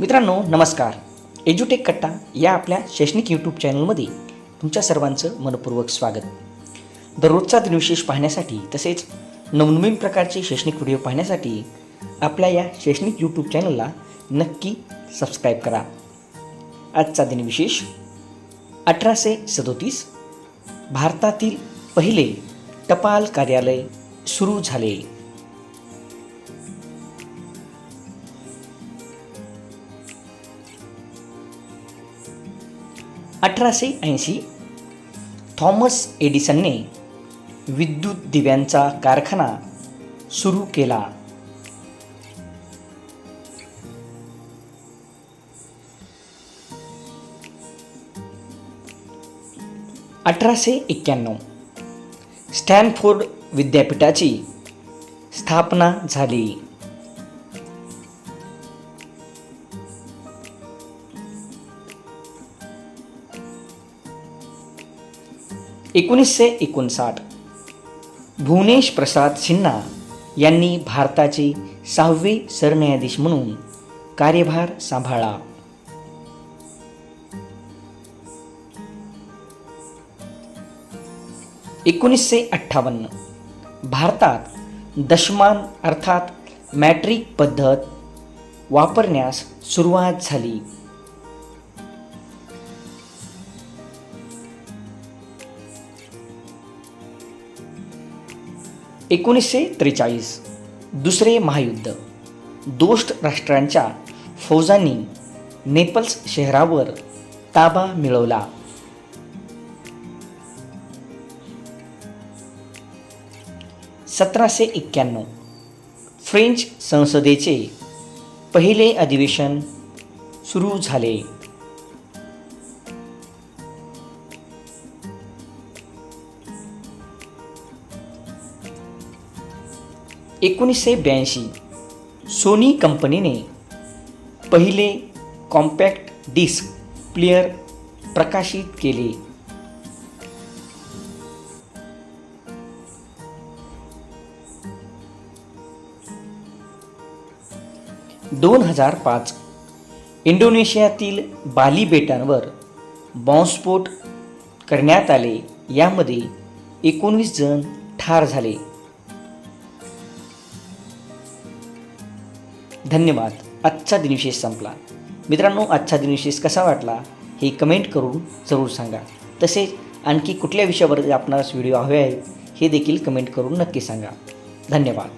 मित्रांनो नमस्कार. एज्युटेक कट्टा या आपल्या शैक्षणिक यूट्यूब चॅनलमध्ये तुमच्या सर्वांचं मनपूर्वक स्वागत. दररोजचा दिनविशेष पाहण्यासाठी तसेच नवनवीन प्रकारचे शैक्षणिक व्हिडिओ पाहण्यासाठी आपल्या या शैक्षणिक यूट्यूब चॅनलला नक्की सबस्क्राईब करा. आजचा दिनविशेष अठराशे सदोतीस भारतातील पहिले टपाल कार्यालय सुरू झाले. अठराशे ऐंशी थॉमस एडिसनने विद्युत दिव्यांचा कारखाना सुरू केला. अठराशे एक्क्याण्णव स्टॅनफोर्ड विद्यापीठाची स्थापना झाली. एकोणीसशे एकोणसाठ. भुवनेश प्रसाद सिन्हा यांनी भारताचे सहावे सरन्यायाधीश म्हणून कार्यभार सांभाळला. एकोणीसशे अठ्ठावन्न. भारतात दशमान अर्थात मॅट्रिक पद्धत वापरण्यास सुरुवात झाली. एकोणीसशे त्रेचाळीस. दुसरे महायुद्ध. दोस्त राष्ट्रांच्या फौजांनी नेपल्स शहरावर ताबा मिळवला. सतराशे एक्क्याण्णव. फ्रेंच संसदेचे पहिले अधिवेशन सुरू झाले. एकोणीसशे ब्याऐंशी सोनी कंपनीने पहिले कॉम्पॅक्ट डिस्क प्लेअर प्रकाशित केले. दोन हजार पाच इंडोनेशियातील बाली बेटांवर बॉम्बस्फोट करण्यात आले. यामध्ये एकोणवीस जण ठार झाले. धन्यवाद. आजचा दिनविशेष संपला. मित्रांनो आजचा दिनविशेष कसा वाटला हे कमेंट करून जरूर सांगा. तसेच आणखी कुठल्या विषयावर आपणास व्हिडिओ हवे आहेत हे देखील कमेंट करून नक्की सांगा. धन्यवाद.